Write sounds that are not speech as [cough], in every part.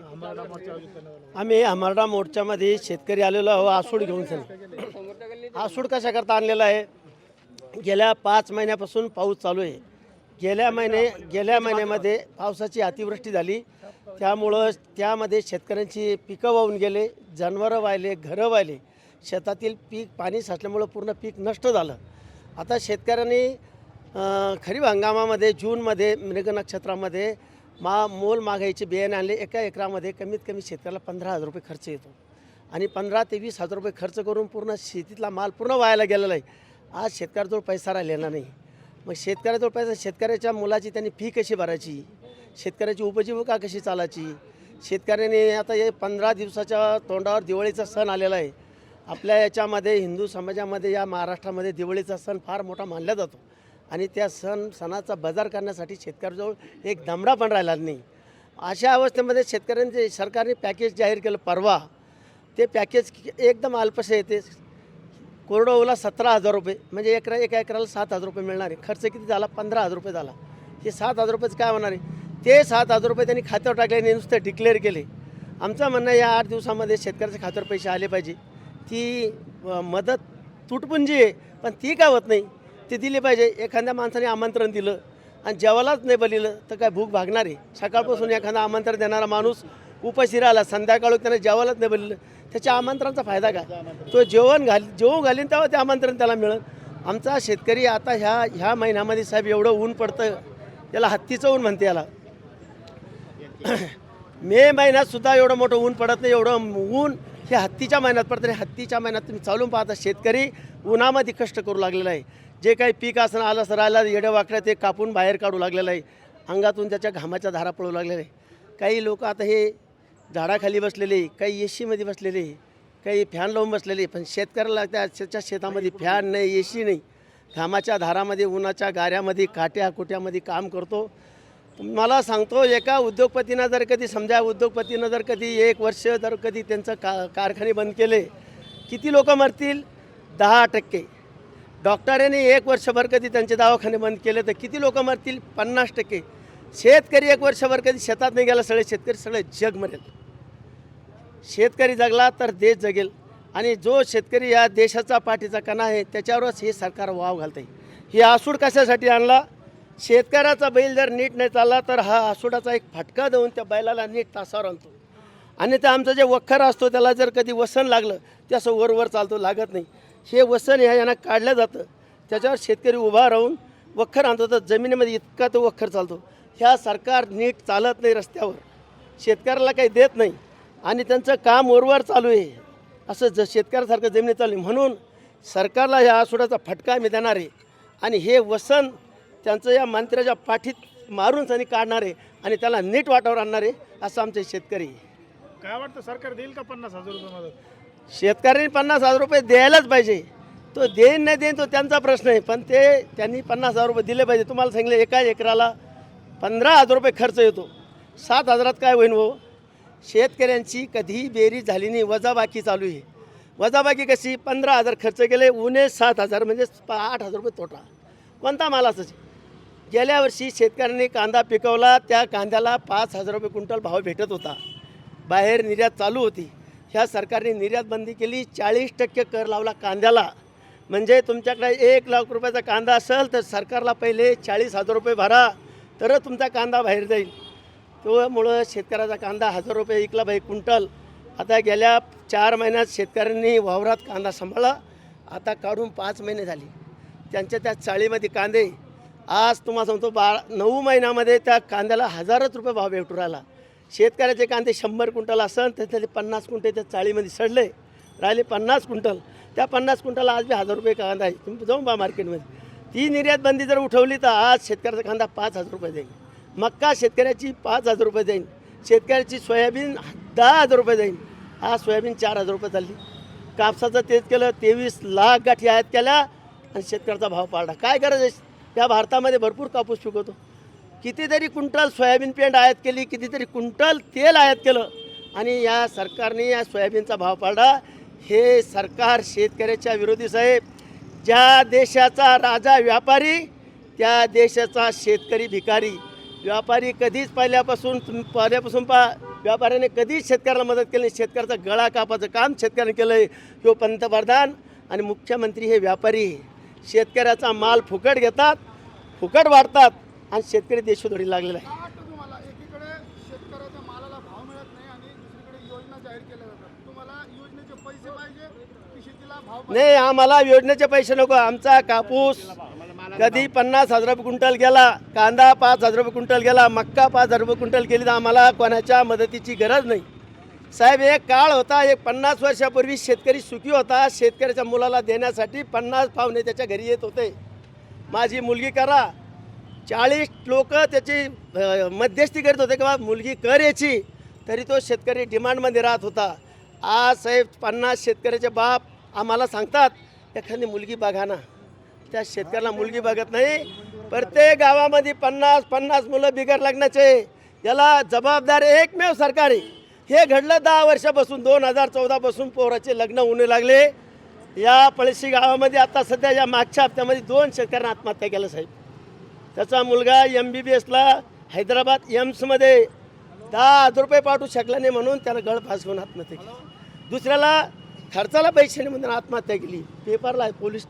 आम्ही हमारडा मोर्चामध्ये शेतकरी आलेलो आहो आसूड घेऊन सनी आसूड कशा करता आणलेला आहे? गेल्या पाच महिन्यापासून पाऊस चालू आहे. गेल्या महिने गेल्या महिन्यामध्ये पावसाची अतिवृष्टी झाली. त्यामुळं त्यामध्ये शेतकऱ्यांची पिकं वाहून गेले जनावरं वाहिले घरं वाहिले. शेतातील पीक पाणी साचल्यामुळं पूर्ण पीक नष्ट झालं. आता शेतकऱ्यांनी खरीप हंगामामध्ये जूनमध्ये मृग नक्षत्रामध्ये मा मोल मागायचे बियाणे आणले एका एकरामध्ये कमीत कमी शेतकऱ्याला पंधरा हजार रुपये खर्च येतो. आणि पंधरा ते वीस हजार रुपये खर्च करून पूर्ण शेतीतला माल पूर्ण व्हायला गेलेला आहे. आज शेतकऱ्याजवळ पैसा राहिलेला नाही. मग शेतकऱ्याजवळ पैसा शेतकऱ्याच्या मुलाची त्यांनी फी कशी भरायची? शेतकऱ्याची उपजीविका कशी चालायची? शेतकऱ्याने आता हे पंधरा दिवसाच्या तोंडावर दिवाळीचा सण आलेला आहे. आपल्या याच्यामध्ये हिंदू समाजामध्ये या महाराष्ट्रामध्ये दिवाळीचा सण फार मोठा मानला जातो. आणि त्या सण सणाचा बाजार करण्यासाठी शेतकऱ्याजवळ एक दमडा पण राहिला नाही. अशा अवस्थेमध्ये शेतकऱ्यांचे सरकारने पॅकेज जाहीर केलं परवा ते पॅकेज एकदम अल्पसे येते. कोरडवाहूला सतरा हजार रुपये म्हणजे एकरा एका एकराला सात हजार रुपये मिळणार आहे. खर्च किती झाला? पंधरा हजार रुपये झाला. हे सात हजार रुपयेच काय होणार आहे? ते सात हजार रुपये त्यांनी खात्यावर टाकल्याने नुसते डिक्लेअर केले. आमचं म्हणणं या आठ दिवसामध्ये शेतकऱ्याच्या खात्यावर पैसे आले पाहिजे. ती मदत तुटपुंजी आहे पण ती काय होत नाही. ती दिली पाहिजे. एखाद्या माणसाने आमंत्रण दिलं आणि जेवायलाच नाही बलिलं तर काय भूक भागणार आहे? सकाळपासून एखादा आमंत्रण देणारा माणूस उपाशी राहिला संध्याकाळ त्याने जेवायलाच नाही बलिलं. त्याच्या आमंत्रणाचा फायदा काय? तो जेवण घाल जेवू घालीन तेव्हा ते आमंत्रण त्याला मिळेल. आमचा शेतकरी आता ह्या ह्या महिन्यामध्ये साहेब एवढं ऊन पडतं याला हत्तीचं ऊन म्हणते याला. [clears throat] मे महिन्यातसुद्धा एवढं मोठं ऊन पडत नाही एवढं ऊन हे हत्तीच्या महिन्यात पडतं आणि हत्तीच्या महिन्यात तुम्ही चालून पाहता शेतकरी उन्हामध्ये कष्ट करू लागलेला आहे. जे काही पीक असणं आलं सर आलं येड्या वाकड्या ते कापून बाहेर काढू लागलेलं आहे. अंगातून त्याच्या घामाच्या धारा पडू लागलेल्या आहे. काही लोक आता हे झाडाखाली बसलेले काही ए सीमध्ये बसलेले काही फॅन लावून बसलेले पण शेतकऱ्याला त्या त्याच्या शेतामध्ये फॅन नाही ए सी नाही. घामाच्या धारामध्ये उन्हाच्या गाऱ्यामध्ये काट्या कुट्यामध्ये काम करतो. मला सांगतो एका उद्योगपतीनं जर कधी समजा उद्योगपतीनं जर कधी एक वर्ष जर कधी त्यांचं का कारखाने बंद केले किती लोक मरतील? दहा टक्के. डॉक्टरांनी एक वर्षभर कधी त्यांचे दवाखाने बंद केले तर किती लोक मरतील? पन्नास टक्के. शेतकरी एक वर्षभर कधी शेतात नाही गेला सगळे शेतकरी सगळे जग मरेल. शेतकरी जगला तर देश जगेल. आणि जो शेतकरी या देशाचा पाठीचा कणा आहे त्याच्यावरच हे सरकार वाव घालते हे आसूड कशासाठी आणला? शेतकऱ्याचा बैल जर नीट नाही चालला तर हा आसूडाचा एक फटका देऊन त्या बैलाला नीट तासावर आणतो. आणि ते आमचं जे वखर असतो त्याला जर कधी वसन लागलं ते असं वरवर चालतो लागत नाही. हे वसन ह्या यांना काढलं जातं. त्याच्यावर शेतकरी उभा राहून वखर आणतो तर जमिनीमध्ये इतका तो वखर चालतो. ह्या सरकार नीट चालत नाही रस्त्यावर. शेतकऱ्याला काही देत नाही. आणि त्यांचं काम वरवर चालू आहे. असं ज शेतकऱ्यासारखं जमिनी चालू आहे. म्हणून सरकारला ह्या आसुडाचा फटका मी देणार आहे. आणि हे वसन त्यांचं या मंत्र्याच्या पाठीत मारून त्यांनी काढणार आहे. आणि त्याला नीट वाटावर आणणार आहे. असं आमचे शेतकरी. काय वाटतं सरकार देईल का पन्नास हजार रुपये मदत? शेतकऱ्यांनी पन्नास हजार रुपये द्यायलाच पाहिजे. तो देईन नाही देईन तो त्यांचा प्रश्न आहे. पण ते त्यांनी पन्नास हजार रुपये दिले पाहिजे. तुम्हाला सांगितले एका एकराला पंधरा हजार रुपये खर्च येतो. सात हजारात काय होईन हो शेतकऱ्यांची कधीही बेरीज झाली नाही. वजाबाकी चालू आहे. वजाबाकी कशी? पंधरा हजार खर्च केले उणे सात हजार म्हणजे आठ हजार रुपये तोटा. कोणता माल गेल्या वर्षी शेतकऱ्यांनी कांदा पिकवला. त्या कांद्याला पाच हजार रुपये क्विंटल भाव भेटत होता. बाहेर निर्यात चालू होती. ह्या सरकारने निर्यात बंदी केली चाळीस टक्के कर लावला कांद्याला. म्हणजे तुमच्याकडे एक लाख रुपयाचा कांदा असेल तर सरकारला पहिले चाळीस हजार रुपये भरा तरच तुमचा कांदा बाहेर जाईल. त्यामुळं शेतकऱ्याचा कांदा हजार रुपये विकला बाई क्विंटल. आता गेल्या चार महिन्यात शेतकऱ्यांनी वावरात कांदा सांभाळला. आता काढून पाच महिने झाले. त्यांच्या त्या चाळीमध्ये कांदे. आज तुम्हाला सांगतो बा नऊ महिन्यामध्ये त्या कांद्याला हजारच रुपये भाव भेटू राहिला. शेतकऱ्याचे कांदे शंभर क्विंटल असेल तर त्याचे पन्नास क्विंटल त्या चाळीमध्ये सडले राहिले पन्नास क्विंटल. त्या पन्नास क्विंटल आज बी हजार रुपये कांदा आहे. तुम्ही जाऊन बा मार्केटमध्ये. ती निर्यात बंदी जर उठवली तर आज शेतकऱ्याचा कांदा पाच हजार रुपये जाईल. मक्का शेतकऱ्याची पाच हजार रुपये जाईल. शेतकऱ्याची सोयाबीन दहा हजार रुपये जाईल. आज सोयाबीन चार हजार रुपये चालली. कापसाचं तेच केलं तेवीस लाख गाठी आयात केल्या आणि शेतकऱ्याचा भाव पाडला. काय गरज आहे? या भारतामध्ये भरपूर कापूस पिकवतो. कितीतरी क्विंटल सोयाबीन पेंड आयात केली कितीतरी क्विंटल तेल आयात केलं. आणि या सरकारने या सोयाबीनचा भाव पाडला. हे सरकार शेतकऱ्याच्या विरोधी साहेब ज्या देशाचा राजा व्यापारी त्या देशाचा शेतकरी भिकारी. व्यापारी कधीच पहिल्यापासून तुम्ही पहिल्यापासून पा व्यापाऱ्याने कधीच शेतकऱ्याला मदत केली शेतकऱ्याचा गळा कापाचं काम शेतकऱ्याने केलं आहे. किंवा पंतप्रधान आणि मुख्यमंत्री हे व्यापारी. शेतकऱ्याचा माल फुकट घेतात फुकट वाढतात. आणि शेतकरी देशोधडी लागलेला आहे. नाही आम्हाला योजनेचे पैसे नको. आमचा कापूस कधी पन्नास हजार रुपये क्विंटल गेला कांदा पाच हजार रुपये क्विंटल गेला मक्का पाच हजार रुपये क्विंटल गेली तर आम्हाला कोणाच्या मदतीची गरज नाही. साहेब एक काळ होता एक पन्नास वर्षापूर्वी शेतकरी सुखी होता. शेतकऱ्याच्या मुलाला देण्यासाठी पन्नास पाहुणे त्याच्या घरी येत होते. माझी मुलगी करा चाळीस लोक त्याची मध्यस्थी करत होते किंवा मुलगी कर याची तरी तो शेतकरी डिमांडमध्ये राहत होता. आज साहेब पन्नास शेतकऱ्याचे बाप आम्हाला सांगतात एखादी मुलगी बघा ना त्या शेतकऱ्याला मुलगी बघत नाही. प्रत्येक गावामध्ये पन्नास पन्नास मुलं बिगर लग्नाचे. याला जबाबदार एकमेव सरकारी. हे घडलं दहा वर्षापासून दोन हजार चौदापासून पोराचे लग्न होऊ लागले. या पळशी गावामध्ये आता सध्या या मागच्या हप्त्यामध्ये दोन शेतकऱ्यांना आत्महत्या केलं साहेब. त्याचा मुलगा एम बी बी एसला हैदराबाद एम्समध्ये दहा हजार रुपये पाठवू शकला नाही म्हणून त्याला गळ फास घेऊन आत्महत्या केली. दुसऱ्याला खर्चाला पैसे नाही म्हणून आत्महत्या केली. पेपरला आहे पोलीस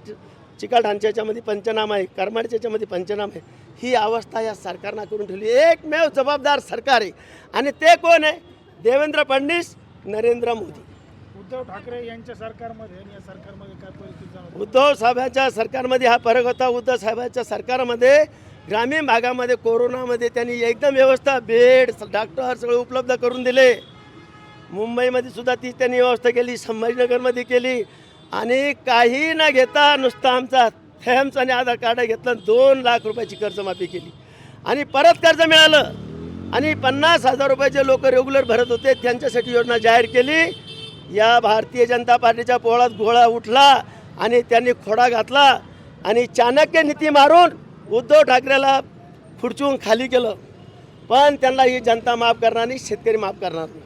चिकाढांच्या याच्यामध्ये पंचनामा आहे करमाडच्या याच्यामध्ये पंचनामा आहे. ही अवस्था या सरकारनं करून ठेवली. एकमेव जबाबदार सरकार आहे. आणि ते कोण आहे? देवेंद्र फडणवीस नरेंद्र मोदी. उद्धव ठाकरे यांच्या सरकारमध्ये या सरकारमध्ये काय परिस्थिती उद्धव साहेबांच्या सरकारमध्ये हा फरक होता. उद्धव साहेबांच्या सरकारमध्ये ग्रामीण भागामध्ये कोरोनामध्ये त्यांनी एकदम व्यवस्था बेड डॉक्टर सगळे उपलब्ध करून दिले. मुंबईमध्ये सुद्धा ती त्यांनी व्यवस्था केली संभाजीनगरमध्ये केली. आणि काही न घेता नुसता आमचा थॅम्स आणि आधार कार्ड घेतलं आणि दोन लाख रुपयाची कर्जमाफी केली. आणि परत कर्ज मिळालं. आणि पन्नास हजार रुपयाचे लोक रेग्युलर भरत होते त्यांच्यासाठी योजना जाहीर केली. या भारतीय जनता पार्टीच्या पोळात गोळा उठला आणि त्यांनी खोडा घातला आणि चाणक्य नीती मारून उद्धव ठाकरेला खुर्चून खाली केलं. पण त्यांना ही जनता माफ करणार नाही शेतकरी माफ करणार नाही.